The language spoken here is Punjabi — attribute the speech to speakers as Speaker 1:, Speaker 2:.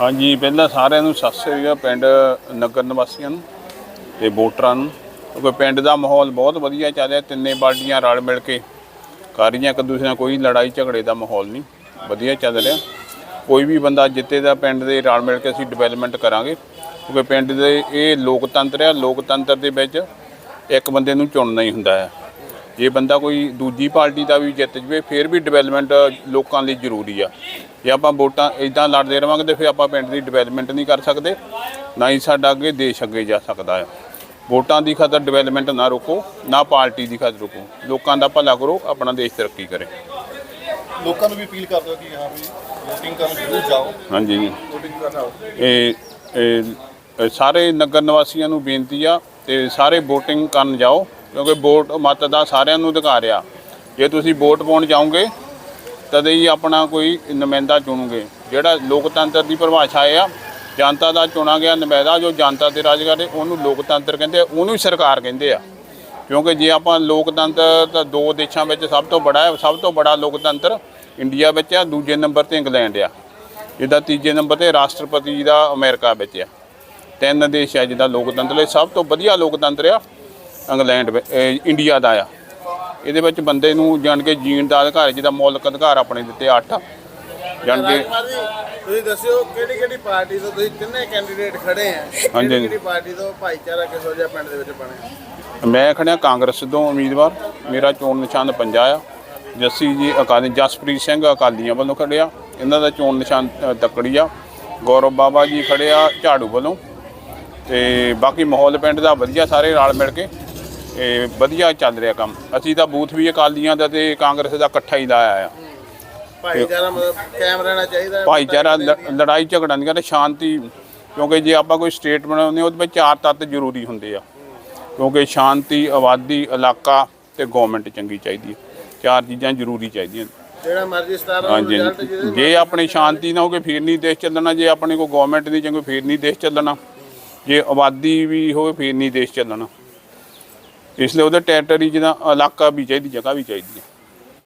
Speaker 1: ਹਾਂਜੀ, ਪਹਿਲਾਂ ਸਾਰਿਆਂ ਨੂੰ ਸਤਿ ਸ੍ਰੀ ਅਕਾਲ ਪਿੰਡ ਨਗਰ ਨਿਵਾਸੀਆਂ ਨੂੰ ਤੇ ਵੋਟਰਾਂ ਨੂੰ। ਕਿਉਂਕਿ ਪਿੰਡ ਦਾ ਮਾਹੌਲ ਬਹੁਤ ਵਧੀਆ ਚੱਲ ਰਿਹਾ, ਤਿੰਨੇ ਪਾਰਟੀਆਂ ਰਲ ਮਿਲ ਕੇ ਕਰ ਰਹੀਆਂ, ਇੱਕ ਦੂਸਰੇ ਨਾਲ ਕੋਈ ਲੜਾਈ ਝਗੜੇ ਦਾ ਮਾਹੌਲ ਨਹੀਂ, ਵਧੀਆ ਚੱਲ ਰਿਹਾ। ਕੋਈ ਵੀ ਬੰਦਾ ਜਿੱਤੇ ਦਾ ਪਿੰਡ ਦੇ ਰਲ ਮਿਲ ਕੇ ਅਸੀਂ ਡਿਵੈਲਪਮੈਂਟ ਕਰਾਂਗੇ, ਕਿਉਂਕਿ ਪਿੰਡ ਦੇ ਇਹ ਲੋਕਤੰਤਰ ਹੈ ਲੋਕਤੰਤਰ ਦੇ ਵਿੱਚ ਇੱਕ ਬੰਦੇ ਨੂੰ ਚੁਣਨਾ ਹੀ ਹੁੰਦਾ ਹੈ। ਜੇ ਬੰਦਾ ਕੋਈ ਦੂਜੀ ਪਾਰਟੀ ਦਾ ਵੀ ਜਿੱਤ ਜਵੇ ਫਿਰ ਵੀ ਡਿਵੈਲਪਮੈਂਟ ਲੋਕਾਂ ਲਈ ਜ਼ਰੂਰੀ ਆ। ਜੇ ਆਪਾਂ ਵੋਟਾਂ ਇਦਾਂ ਲੜਦੇ ਰਵਾਂਗੇ ਤੇ ਫਿਰ ਆਪਾਂ ਪਿੰਡ ਦੀ ਡਿਵੈਲਪਮੈਂਟ ਨਹੀਂ ਕਰ ਸਕਦੇ ਨਾ ਹੀ ਸਾਡਾ ਅੱਗੇ ਦੇਸ਼ ਅੱਗੇ ਜਾ ਸਕਦਾ ਹੈ ਵੋਟਾਂ ਦੀ ਖਾਤਰ ਡਿਵੈਲਪਮੈਂਟ ਨਾ ਰੋਕੋ ਨਾ ਪਾਰਟੀ ਦੀ ਖਾਤਰ ਰੋਕੋ। ਲੋਕਾਂ ਦਾ ਭਲਾ ਕਰੋ ਆਪਣਾ ਦੇਸ਼ ਤਰੱਕੀ ਕਰੇ।
Speaker 2: ਲੋਕਾਂ ਨੂੰ ਵੀ ਅਪੀਲ ਕਰ ਦਿਓ ਕਿ ਹਾਂ ਵੀ VOTING ਕਰਨ ਜ਼ਰੂਰ ਜਾਓ।
Speaker 1: ਹਾਂਜੀ।
Speaker 2: VOTING ਕਰਨ ਆਓ।
Speaker 1: ਇਹ ਇਹ ਇਹ ਸਾਰੇ ਨਗਰ ਨਿਵਾਸੀਆਂ ਨੂੰ ਬੇਨਤੀ ਆ ਤੇ ਸਾਰੇ VOTING ਕਰਨ ਜਾਓ। ਕਿਉਂਕਿ ਵੋਟ ਮਤ ਦਾ ਸਾਰਿਆਂ ਨੂੰ ਅਧਿਕਾਰ ਆ। ਜੇ ਤੁਸੀਂ ਵੋਟ ਪਾਉਣ ਜਾਓਗੇ ਤਦੇ ਹੀ ਆਪਣਾ ਕੋਈ ਨੁਮਾਇੰਦਾ ਚੁਣੋਗੇ। ਜਿਹੜਾ ਲੋਕਤੰਤਰ ਦੀ ਪਰਿਭਾਸ਼ਾ ਆ, ਜਨਤਾ ਦਾ ਚੁਣਾ ਗਿਆ ਨੁਮਾਇੰਦਾ, ਜੋ ਜਨਤਾ ਤੇ ਰਾਜ ਕਰੇ ਉਹਨੂੰ ਲੋਕਤੰਤਰ ਕਹਿੰਦੇ ਆ, ਉਹਨੂੰ ਹੀ ਸਰਕਾਰ ਕਹਿੰਦੇ ਆ। ਕਿਉਂਕਿ ਜੇ ਆਪਾਂ ਲੋਕਤੰਤਰ ਤਾਂ ਦੋ ਦੇਸ਼ਾਂ ਵਿੱਚ ਸਭ ਤੋਂ ਬੜਾ ਹੈ, ਸਭ ਤੋਂ ਬੜਾ ਲੋਕਤੰਤਰ ਇੰਡੀਆ ਵਿੱਚ ਆ, ਦੂਜੇ ਨੰਬਰ ਤੇ ਇੰਗਲੈਂਡ ਆ। ਜਿਹਦਾ ਤੀਜੇ ਨੰਬਰ ਤੇ ਰਾਸ਼ਟਰਪਤੀ ਦਾ ਅਮਰੀਕਾ ਵਿੱਚ ਆ। ਤਿੰਨ ਦੇਸ਼ ਆ ਜਿਹਦਾ ਲੋਕਤੰਤਰ ਲਈ ਸਭ ਤੋਂ ਵਧੀਆ ਲੋਕਤੰਤਰ ਆ। ਇੰਗਲੈਂਡ ਇਹ ਇੰਡੀਆ ਦਾ ਆ। ਇਹਦੇ ਵਿੱਚ ਬੰਦੇ ਨੂੰ ਜਾਣ ਕੇ ਜੀਣ ਦਾ ਅਧਿਕਾਰ ਜਿਹਦਾ ਮੌਲਿਕ ਅਧਿਕਾਰ ਆਪਣੇ ਦਿੱਤੇ 8 ਜਾਣ ਕੇ
Speaker 3: ਰਾਜਕੁਮਾਰ ਜੀ ਤੁਸੀਂ ਦੱਸਿਓ ਕਿਹੜੀ ਕਿਹੜੀ ਪਾਰਟੀ ਤੋਂ ਤੁਸੀਂ ਤਿੰਨੇ ਕੈਂਡੀਡੇਟ ਖੜੇ ਆ?
Speaker 1: ਹਾਂਜੀ।
Speaker 3: ਕਿਹੜੀ ਕਿਹੜੀ ਪਾਰਟੀ ਤੋਂ ਭਾਈਚਾਰਾ ਕਿਹੋ ਜਿਹਾ ਪਿੰਡ ਦੇ ਵਿੱਚ ਬਣਿਆ?
Speaker 1: ਮੈਂ ਖੜਿਆ ਕਾਂਗਰਸ ਤੋਂ ਉਮੀਦਵਾਰ। ਮੇਰਾ ਚੋਣ ਨਿਸ਼ਾਨ ਪੰਜਾ ਆ। ਜੱਸੀ ਜੀ ਅਕਾਲੀ ਜਸਪ੍ਰੀਤ ਸਿੰਘ ਅਕਾਲੀਆਂ ਵੱਲੋਂ ਖੜਿਆ। ਇਹਨਾਂ ਦਾ ਚੋਣ ਨਿਸ਼ਾਨ ਅ, ਤੱਕੜੀ ਆ। ਗੌਰਵ ਬਾਬਾ ਜੀ ਖੜਿਆ ਝਾੜੂ ਵੱਲੋਂ। ਤੇ ਬਾਕੀ ਮਾਹੌਲ ਪਿੰਡ ਦਾ ਵਧੀਆ ਸਾਰੇ ਰਲ ਮਿਲ ਕੇ। ਇਹ ਵਧੀਆ ਚੱਲ ਰਿਹਾ ਕੰਮ। ਅਸੀਂ ਤਾਂ ਬੂਥ ਵੀ ਅਕਾਲੀਆਂ ਦਾ ਤੇ ਕਾਂਗਰਸ ਦਾ ਇਕੱਠਾ ਹੀ ਲਾਇਆ ਆ।
Speaker 3: ਭਾਈਚਾਰਾ ਮਤਲਬ ਕਾਇਮ ਰਹਿਣਾ ਚਾਹੀਦਾ ਹੈ।
Speaker 1: ਭਾਈਚਾਰਾ ਲ- ਲੜਾਈ ਝਗੜਾ ਨਹੀਂ ਕਰਨਾ ਸ਼ਾਂਤੀ ਕਿਉਂਕਿ ਜੇ ਆਪਾਂ ਕੋਈ ਸਟੇਟ ਬਣਾਉਂਦੇ ਹਾਂ ਉਹਦੇ ਵਿੱਚ ਚਾਰ ਤੱਤ ਜ਼ਰੂਰੀ ਹੁੰਦੇ ਆ। ਕਿਉਂਕਿ ਸ਼ਾਂਤੀ ਆਬਾਦੀ ਇਲਾਕਾ ਤੇ ਗਵਰਨਮੈਂਟ ਚੰਗੀ ਚਾਹੀਦੀ ਹੈ। ਚਾਰ ਚੀਜ਼ਾਂ ਜ਼ਰੂਰੀ ਚਾਹੀਦੀਆਂ
Speaker 3: ਜਿਹੜਾ ਮਰਜ਼ੀ 17 ਨੂੰ
Speaker 1: ਹਾਂਜੀ ਹਾਂਜੀ। ਜੇ ਆਪਣੀ ਸ਼ਾਂਤੀ ਨਾ ਹੋਵੇ ਫਿਰ ਨਹੀਂ ਦੇਸ਼ ਚੱਲਣਾ ਜੇ ਆਪਣੀ ਕੋਈ ਗਵਰਨਮੈਂਟ ਨਹੀਂ ਚੰਗੀ ਫਿਰ ਨਹੀਂ ਦੇਸ਼ ਚੱਲਣਾ। ਜੇ ਆਬਾਦੀ ਵੀ ਹੋਵੇ ਫਿਰ ਨਹੀਂ ਦੇਸ਼ ਚੱਲਣਾ। ਇਸ ਲਈ ਉਹਦੇ ਟੈਰੀਟਰੀ ਜਿਹਦਾ ਇਲਾਕਾ ਵੀ ਚਾਹੀਦੀ ਜਗ੍ਹਾ ਵੀ ਚਾਹੀਦੀ ਹੈ।